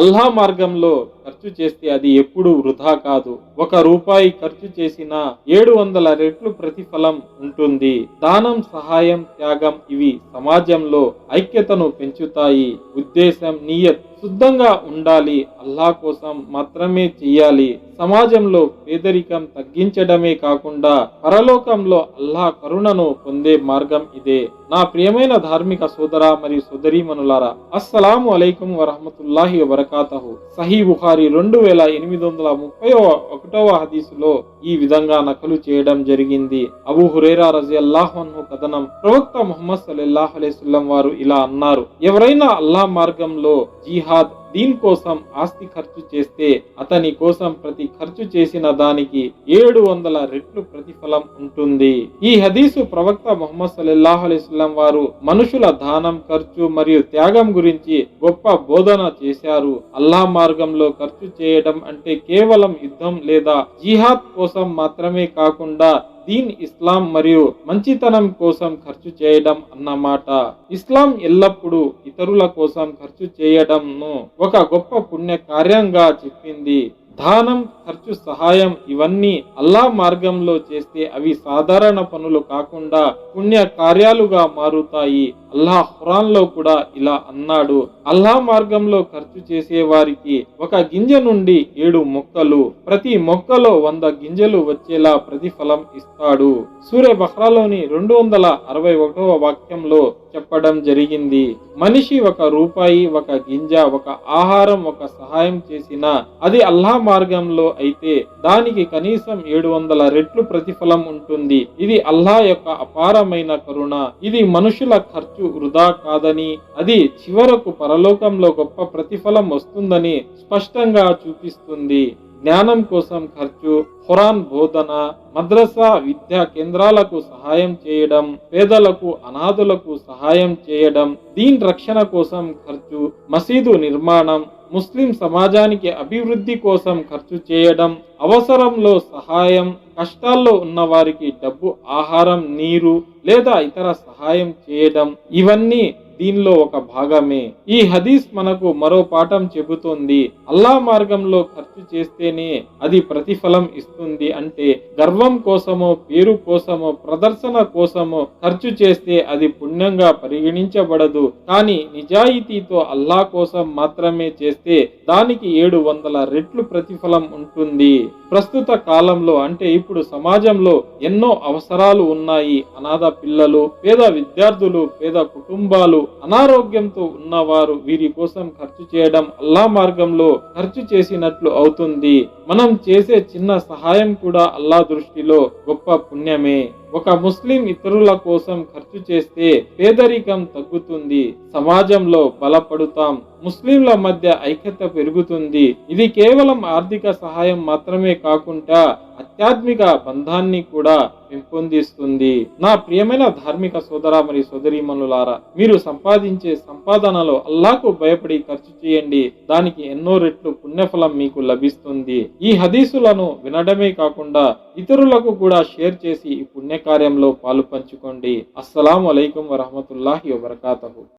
అల్లా మార్గంలో ఖర్చు చేస్తే అది ఎప్పుడు వృధా కాదు. ఒక రూపాయి ఖర్చు చేసిన ఏడు వందల రెట్లు ప్రతిఫలం ఉంటుంది. దానం సహాయం త్యాగం ఇవి సమాజంలో ఐక్యతను పెంచుతాయి. ఉద్దేశం నియత్ శుద్ధంగా ఉండాలి. అల్లా కోసం మాత్రమే చెయ్యాలి సమాజంలో పేదరికం తగ్గించడమే కాకుండా పరలోకంలో అల్లా కరుణను పొందే మార్గం ఇదే. నా ప్రియమైన ధార్మిక సోదర మరియు సోదరీమనులారా అస్సలాము అలైకుం వరహమతుల్లాహి వరకాతహు సహీ బుహారి రెండు వేల ఎనిమిది వందల ముప్పై ఒకటవ హదీసులో ఈ విధంగా నకలు చేయడం జరిగింది. అబు హురేరా రజి అల్లాహన్ను కథనం ప్రవక్త ముహమ్మద్ సల్లల్లాహు అలైహిస్సల్లం వారు ఇలా అన్నారు. ఎవరైనా అల్లా మార్గంలో జీహా అర్థాత్ దీన్ కోసం ఆస్తి ఖర్చు చేస్తే అతని కోసం ప్రతి ఖర్చు చేసిన దానికి ఏడు వందల రెట్లు ప్రతిఫలం ఉంటుంది. ఈ హదీసు ప్రవక్త మొహమ్మద్ సల్లల్లాహు అలైస్లం వారు మనుషుల దానం ఖర్చు మరియు త్యాగం గురించి గొప్ప బోధన చేశారు. అల్లా మార్గంలో ఖర్చు చేయడం అంటే కేవలం యుద్ధం లేదా జిహాద్ కోసం మాత్రమే కాకుండా దీన్ ఇస్లాం మరియు మంచితనం కోసం ఖర్చు చేయడం అన్నమాట ఇస్లాం ఎల్లప్పుడూ ఇతరుల కోసం ఖర్చు చేయడంను ఒక గొప్ప పుణ్య కార్యంగా చెప్పింది. దానం ఖర్చు సహాయం ఇవన్నీ అల్లా మార్గంలో చేస్తే అవి సాధారణ పనులు కాకుండా పుణ్య కార్యాలుగా మారుతాయి. అల్లా ఖురాన్లో కూడా ఇలా అన్నాడు. అల్లా మార్గంలో ఖర్చు చేసే వారికి ఒక గింజ నుండి ఏడు మొక్కలు ప్రతి మొక్కలో వంద గింజలు వచ్చేలా ప్రతిఫలం ఇస్తాడు. సూర్య బహ్రాలోని రెండు వందల అరవై ఒకటవ వాక్యంలో చెప్పడం జరిగింది. మనిషి ఒక రూపాయి ఒక గింజ ఒక ఆహారం ఒక సహాయం చేసినా అది అల్లా మార్గంలో అయితే దానికి కనీసం ఏడు వందల రెట్లు ప్రతిఫలం ఉంటుంది. ఇది అల్లా యొక్క అపారమైన కరుణ. ఇది మనుషుల ఖర్చు వృధా కాదని అది చివరకు పరలోకంలో గొప్ప ప్రతిఫలం వస్తుందని స్పష్టంగా చూపిస్తుంది. జ్ఞానం కోసం ఖర్చు ఖురాన్ బోధన మద్రసా విద్యా కేంద్రాలకు సహాయం చేయడం పేదలకు అనాథులకు సహాయం చేయడం దీని రక్షణ కోసం ఖర్చు మసీదు నిర్మాణం ముస్లిం సమాజానికి అభివృద్ధి కోసం ఖర్చు చేయడం అవసరంలో సహాయం కష్టాల్లో ఉన్న వారికి డబ్బు ఆహారం నీరు లేదా ఇతర సహాయం చేయడం ఇవన్నీ దీనిలో ఒక భాగమే. ఈ హదీస్ మనకు మరో పాఠం చెబుతోంది అల్లా మార్గంలో ఖర్చు చేస్తేనే అది ప్రతిఫలం ఇస్తుంది అంటే గర్వం కోసమో పేరు కోసమో ప్రదర్శన కోసమో ఖర్చు చేస్తే అది పుణ్యంగా పరిగణించబడదు. కానీ నిజాయితీతో అల్లా కోసం మాత్రమే చేస్తే దానికి ఏడు వందల రెట్లు ప్రతిఫలం ఉంటుంది. ప్రస్తుత కాలంలో అంటే ఇప్పుడు సమాజంలో ఎన్నో అవసరాలు ఉన్నాయి. అనాథ పిల్లలు పేద విద్యార్థులు పేద కుటుంబాలు అనారోగ్యంతో ఉన్నవారు వీరి కోసం ఖర్చు చేయడం అల్లా మార్గంలో ఖర్చు చేసినట్లు అవుతుంది. మనం చేసే చిన్న సహాయం కూడా అల్లా దృష్టిలో గొప్ప పుణ్యమే. ఒక ముస్లిం ఇతరుల కోసం ఖర్చు చేస్తే పేదరికం తగ్గుతుంది సమాజంలో బలపడుతాం ముస్లింల మధ్య ఐక్యత పెరుగుతుంది. ఇది కేవలం ఆర్థిక సహాయం మాత్రమే కాకుండా ఆధ్యాత్మిక బంధాన్ని కూడా పెంపొందిస్తుంది. నా ప్రియమైన ధార్మిక సోదర మరి సోదరీమణులారా మీరు సంపాదించే సంపాదనలో అల్లాకు భయపడి ఖర్చు చేయండి. దానికి ఎన్నో రెట్లు పుణ్యఫలం మీకు లభిస్తుంది. ఈ హదీసులను వినడమే కాకుండా ఇతరులకు కూడా షేర్ చేసి ఈ పుణ్యకార్యంలో పాలు పంచుకోండి. అస్సలం అలైకుం వరహమతుల్లాహి వబర్కాతహు.